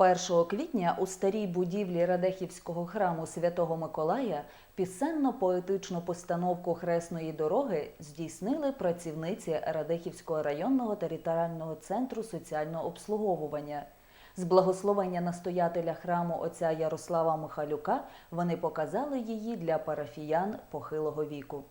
1 квітня у старій будівлі Радехівського храму Святого Миколая пісенно-поетичну постановку хресної дороги здійснили працівниці Радехівського районного територіального центру соціального обслуговування. З благословення настоятеля храму отця Ярослава Михалюка вони показали її для парафіян похилого віку.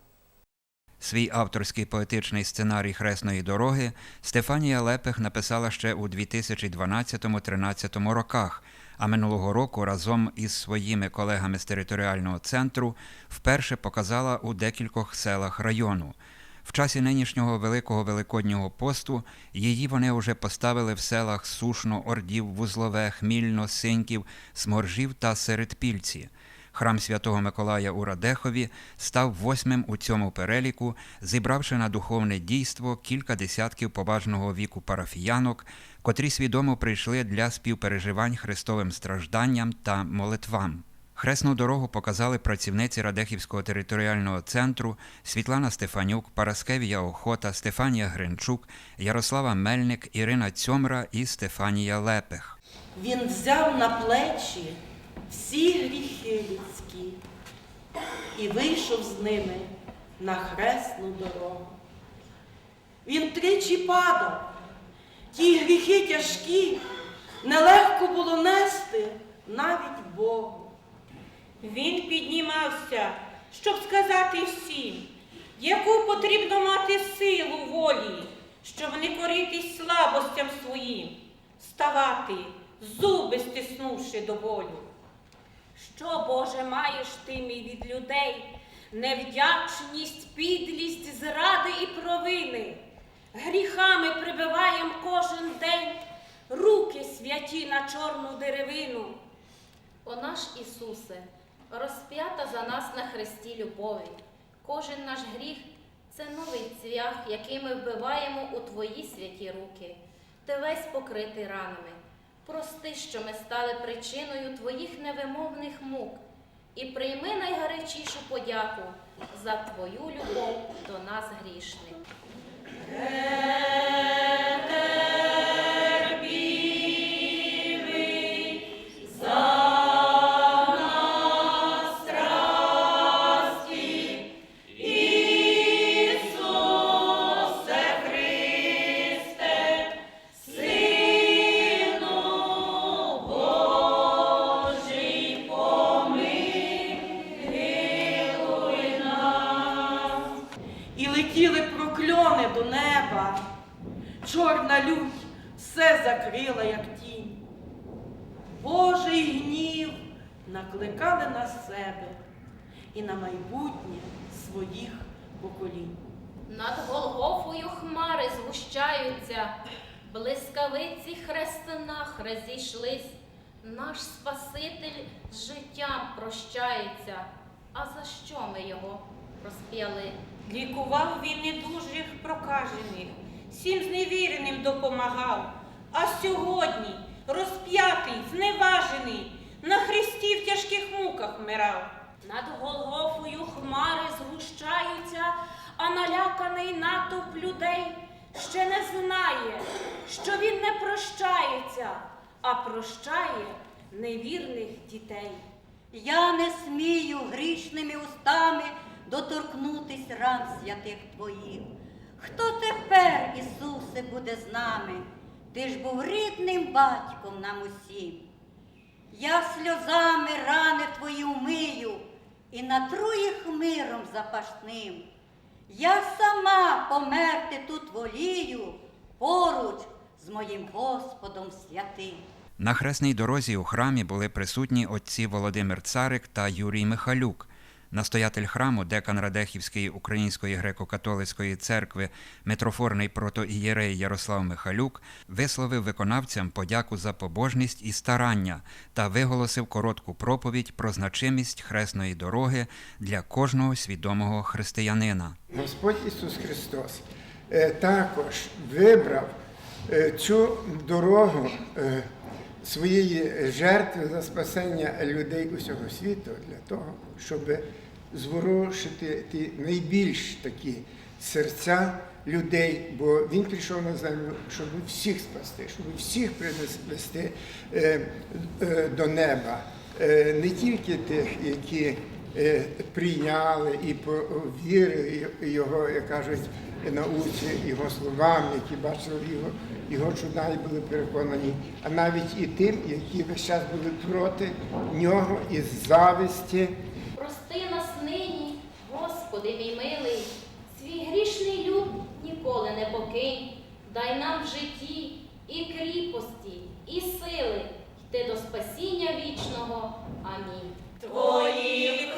Свій авторський поетичний сценарій хресної дороги Стефанія Лепех написала ще у 2012-13 роках, а минулого року разом із своїми колегами з територіального центру вперше показала у декількох селах району. В часі нинішнього великого великоднього посту її вони вже поставили в селах Сушно, Ордів, Вузлове, Хмільно, Синьків, Сморжів та Середпільці. Храм Святого Миколая у Радехові став восьмим у цьому переліку, зібравши на духовне дійство кілька десятків поважного віку парафіянок, котрі свідомо прийшли для співпереживань Христовим стражданням та молитвам. Хресну дорогу показали працівниці Радехівського територіального центру Світлана Стефанюк, Параскевія Охота, Стефанія Гринчук, Ярослава Мельник, Ірина Цьомра і Стефанія Лепех. Він взяв на плечі всі гріхи людські і вийшов з ними на хресну дорогу. Він тричі падав, ті гріхи тяжкі, нелегко було нести навіть Богу. Він піднімався, щоб сказати всім, яку потрібно мати силу волі, щоб не коритись слабостям своїм, ставати, зуби стиснувши до болю. Що, Боже, маєш ти мій від людей? Невдячність, підлість, зради і провини. Гріхами прибиваєм кожен день руки святі на чорну деревину. О наш Ісусе, розп'ята за нас на хресті любові. Кожен наш гріх це новий цвях, який ми вбиваємо у Твої святі руки. Ти весь покритий ранами. Прости, що ми стали причиною Твоїх невимовних мук, і прийми найгарячішу подяку за Твою любов до нас грішних. Неба. Чорна лють все закрила, як тінь. Божий гнів накликали на себе і на майбутнє своїх поколінь. Над Голгофою хмари згущаються, блискавиці хрестинах розійшлись. Наш Спаситель з життям прощається. А за що ми його розп'яли? Лікував він недужих прокажених, всім зневіреним допомагав. А сьогодні розп'ятий, зневажений, на хресті в тяжких муках вмирав. Над Голгофою хмари згущаються, а наляканий натовп людей ще не знає, що він не прощається, а прощає невірних дітей. Я не смію грішними устами доторкнутись ран святих Твоїх. Хто тепер, Ісусе, буде з нами? Ти ж був рідним батьком нам усім. Я сльозами рани Твої умию і натру їх миром запашним. Я сама померти тут волію поруч з моїм Господом святим. На хресній дорозі у храмі були присутні отці Володимир Царик та Юрій Михалюк. Настоятель храму, декан Радехівської Української греко-католицької церкви, митрофорний протоієрей Ярослав Михалюк висловив виконавцям подяку за побожність і старання та виголосив коротку проповідь про значимість хресної дороги для кожного свідомого християнина. Господь Ісус Христос е, також вибрав е, цю дорогу е, своєї жертви за спасення людей усього світу для того, щоб зворушити ті найбільш такі серця людей, бо він прийшов на землю, щоб всіх спасти, щоб всіх принести е, е, до неба. Е, Не тільки тих, які прийняли і повірили його, як кажуть, науці, його словам, які бачили його, його чуда і були переконані, а навіть і тим, які весь час були проти нього із зависті. Прости нас нині, Господи мій милий, свій грішний люд ніколи не покинь. Дай нам в житті і кріпості, і сили йти до спасіння вічного. Амінь. Твої